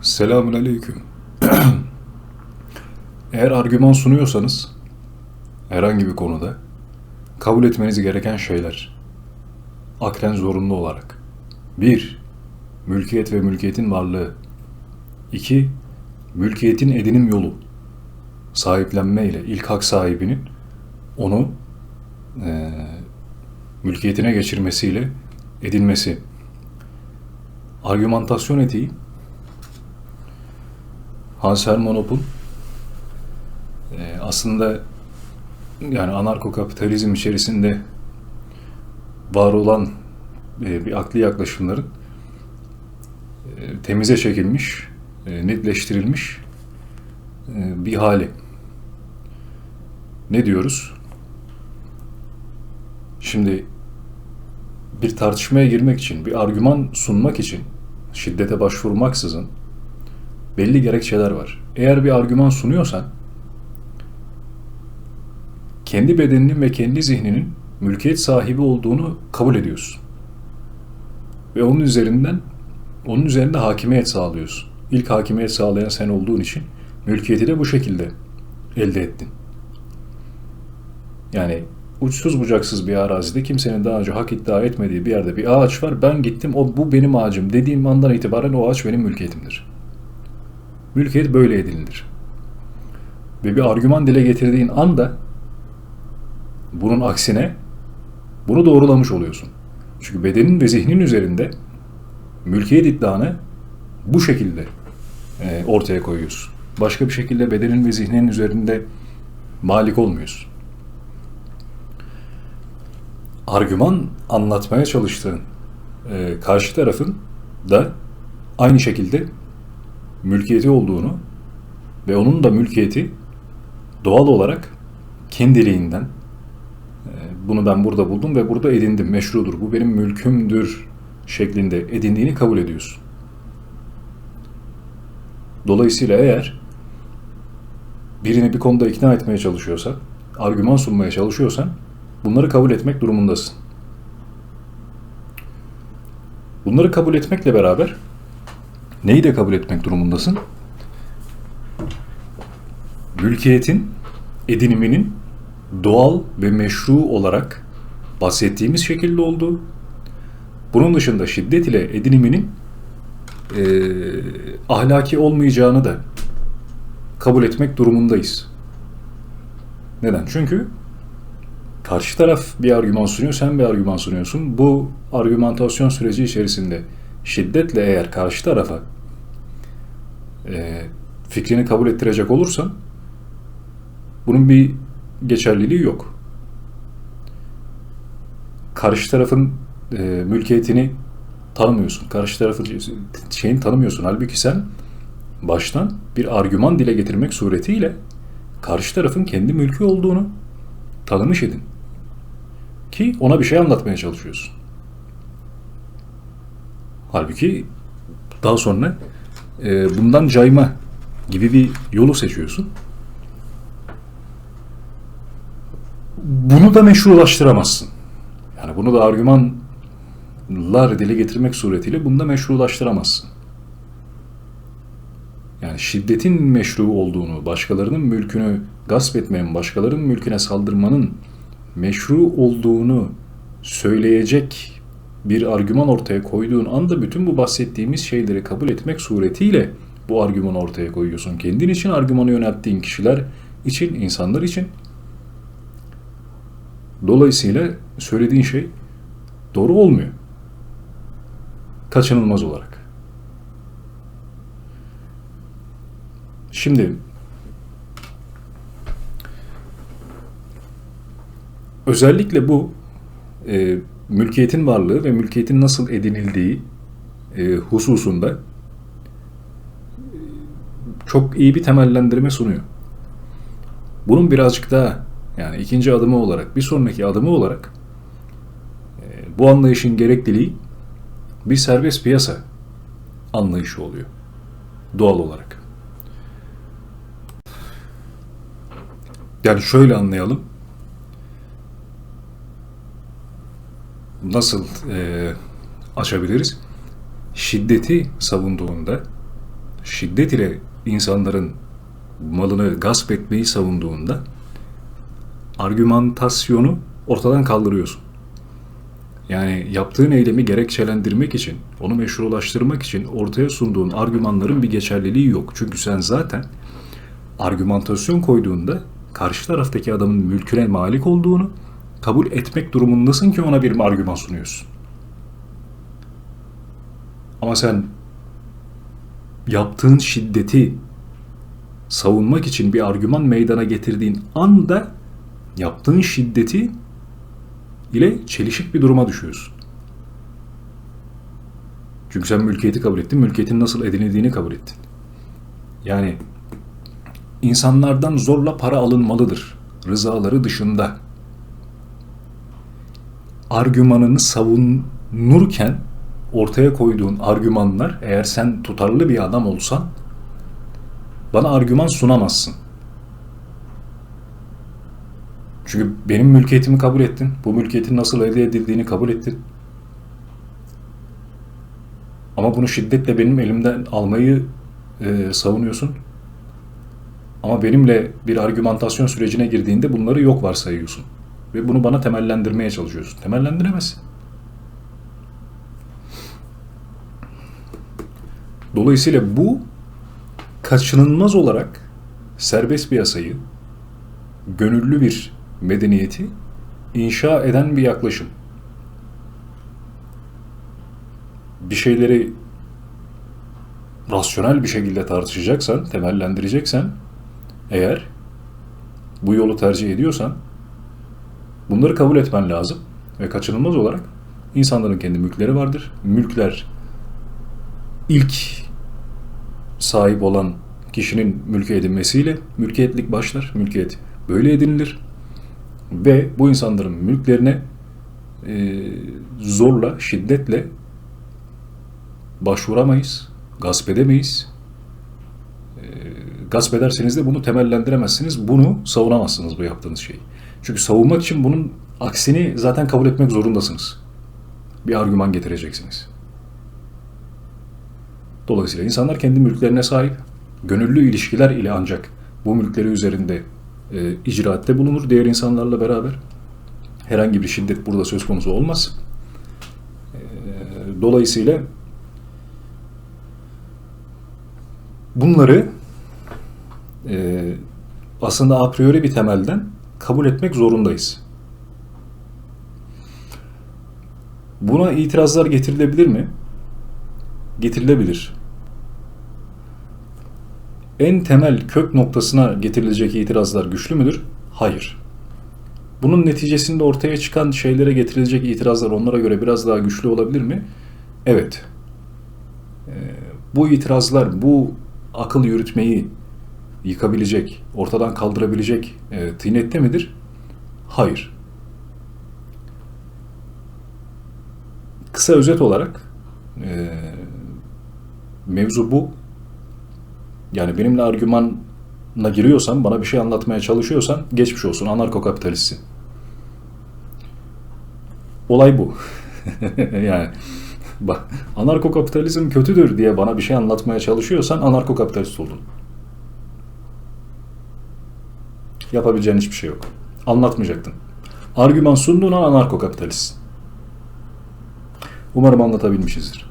Selamun aleyküm. Eğer argüman sunuyorsanız herhangi bir konuda kabul etmeniz gereken şeyler aklen zorunlu olarak 1. Mülkiyet ve mülkiyetin varlığı 2. Mülkiyetin edinim yolu sahiplenme ile ilk hak sahibinin onu eee, mülkiyetine geçirmesiyle edinmesi. Argümantasyon etiği Hans Hermann Hopp'un e, aslında yani anarko-kapitalizm içerisinde var olan e, bir akli yaklaşımların e, temize çekilmiş, e, netleştirilmiş e, bir hali. Ne diyoruz? Şimdi bir tartışmaya girmek için, bir argüman sunmak için şiddete başvurmaksızın belli gerekçeler var. Eğer bir argüman sunuyorsan kendi bedeninin ve kendi zihninin mülkiyet sahibi olduğunu kabul ediyorsun. Ve onun üzerinden onun üzerinde hakimiyet sağlıyorsun. İlk hakimiyet sağlayan sen olduğun için mülkiyeti de bu şekilde elde ettin. Yani uçsuz bucaksız bir arazide kimsenin daha önce hak iddia etmediği bir yerde bir ağaç var. Ben gittim o bu benim ağacım dediğim andan itibaren o ağaç benim mülkiyetimdir. Mülkiyet böyle edinilir. Ve bir argüman dile getirdiğin anda bunun aksine bunu doğrulamış oluyorsun. Çünkü bedenin ve zihnin üzerinde mülkiyet iddianı bu şekilde e, ortaya koyuyorsun. Başka bir şekilde bedenin ve zihnin üzerinde malik olmuyorsun. Argüman anlatmaya çalıştığın e, karşı tarafın da aynı şekilde mülkiyeti olduğunu ve onun da mülkiyeti doğal olarak kendiliğinden e, bunu ben burada buldum ve burada edindim, meşrudur, bu benim mülkümdür şeklinde edindiğini kabul ediyorsun. Dolayısıyla eğer birini bir konuda ikna etmeye çalışıyorsan, argüman sunmaya çalışıyorsan bunları kabul etmek durumundasın. Bunları kabul etmekle beraber neyi de kabul etmek durumundasın? Mülkiyetin ediniminin doğal ve meşru olarak bahsettiğimiz şekilde olduğu, bunun dışında şiddet ile ediniminin eee, ahlaki olmayacağını da kabul etmek durumundayız. Neden? Çünkü karşı taraf bir argüman sunuyor, sen bir argüman sunuyorsun. Bu argümantasyon süreci içerisinde şiddetle eğer karşı tarafa e, fikrini kabul ettirecek olursan bunun bir geçerliliği yok. Karşı tarafın e, mülkiyetini tanımıyorsun. Karşı tarafın şeyini tanımıyorsun. Halbuki sen baştan bir argüman dile getirmek suretiyle karşı tarafın kendi mülkü olduğunu tanımış edin. Ki ona bir şey anlatmaya çalışıyorsun. Halbuki daha sonra e, bundan cayma gibi bir yolu seçiyorsun. Bunu da meşrulaştıramazsın. Yani bunu da argümanlar dile getirmek suretiyle bunu da meşrulaştıramazsın. Yani şiddetin meşru olduğunu, başkalarının mülkünü gasp etmenin, başkalarının mülküne saldırmanın meşru olduğunu söyleyecek bir argüman ortaya koyduğun anda bütün bu bahsettiğimiz şeyleri kabul etmek suretiyle bu argümanı ortaya koyuyorsun. Kendin için argümanı yönelttiğin kişiler için, insanlar için. Dolayısıyla söylediğin şey doğru olmuyor. Kaçınılmaz olarak. Şimdi özellikle bu e, mülkiyetin varlığı ve mülkiyetin nasıl edinildiği e, hususunda e, çok iyi bir temellendirme sunuyor. Bunun birazcık daha yani ikinci adımı olarak, bir sonraki adımı olarak e, bu anlayışın gerekliliği bir serbest piyasa anlayışı oluyor. Doğal olarak. Yani şöyle anlayalım. Nasıl e, aşabiliriz? Şiddeti savunduğunda, şiddet ile insanların malını gasp etmeyi savunduğunda argümantasyonu ortadan kaldırıyorsun. Yani yaptığın eylemi gerekçelendirmek için, onu meşrulaştırmak için ortaya sunduğun argümanların bir geçerliliği yok. Çünkü sen zaten argümantasyon koyduğunda karşı taraftaki adamın mülküne malik olduğunu kabul etmek durumundasın ki ona bir argüman sunuyorsun. Ama sen yaptığın şiddeti savunmak için bir argüman meydana getirdiğin anda yaptığın şiddeti ile çelişik bir duruma düşüyorsun. Çünkü sen mülkiyeti kabul ettin, mülkiyetin nasıl edinildiğini kabul ettin. Yani insanlardan zorla para alınmalıdır. Rızaları dışında. Argümanını savunurken ortaya koyduğun argümanlar eğer sen tutarlı bir adam olsan bana argüman sunamazsın. Çünkü benim mülkiyetimi kabul ettin. Bu mülkiyetin nasıl elde edildiğini kabul ettin. Ama bunu şiddetle benim elimden almayı e, savunuyorsun. Ama benimle bir argümantasyon sürecine girdiğinde bunları yok varsayıyorsun. Ve bunu bana temellendirmeye çalışıyorsun. Temellendiremezsin. Dolayısıyla bu kaçınılmaz olarak serbest piyasayı, gönüllü bir medeniyeti inşa eden bir yaklaşım. Bir şeyleri rasyonel bir şekilde tartışacaksan, temellendireceksen eğer bu yolu tercih ediyorsan bunları kabul etmen lazım ve kaçınılmaz olarak insanların kendi mülkleri vardır. Mülkler ilk sahip olan kişinin mülke edinmesiyle mülkiyetlik başlar. Mülkiyet böyle edinilir. Ve bu insanların mülklerine e, zorla, şiddetle başvuramayız, gasp edemeyiz. E, gasp ederseniz de bunu temellendiremezsiniz, bunu savunamazsınız bu yaptığınız şeyi. Çünkü savunmak için bunun aksini zaten kabul etmek zorundasınız. Bir argüman getireceksiniz. Dolayısıyla insanlar kendi mülklerine sahip, gönüllü ilişkiler ile ancak bu mülkleri üzerinde e, icraatte bulunur diğer insanlarla beraber. Herhangi bir şiddet burada söz konusu olmaz. E, dolayısıyla bunları e, aslında a priori bir temelden kabul etmek zorundayız. Buna itirazlar getirilebilir mi? Getirilebilir en temel kök noktasına getirilecek itirazlar güçlü müdür? Hayır. Bunun neticesinde ortaya çıkan şeylere getirilecek itirazlar onlara göre biraz daha güçlü olabilir mi? Evet. Ee, bu itirazlar, bu akıl yürütmeyi yıkabilecek, ortadan kaldırabilecek e, tıynette midir? Hayır. Kısa özet olarak e, mevzu bu. Yani benimle argümanla giriyorsan, bana bir şey anlatmaya çalışıyorsan geçmiş olsun anarko. Olay bu. yani bak anarko kötüdür diye bana bir şey anlatmaya çalışıyorsan anarko kapitalist oldun. Yapabileceğin hiçbir şey yok. Anlatmayacaktın. Argüman sunduğun an anarko kapitalistsin. Umarım anlatabilmişizdir.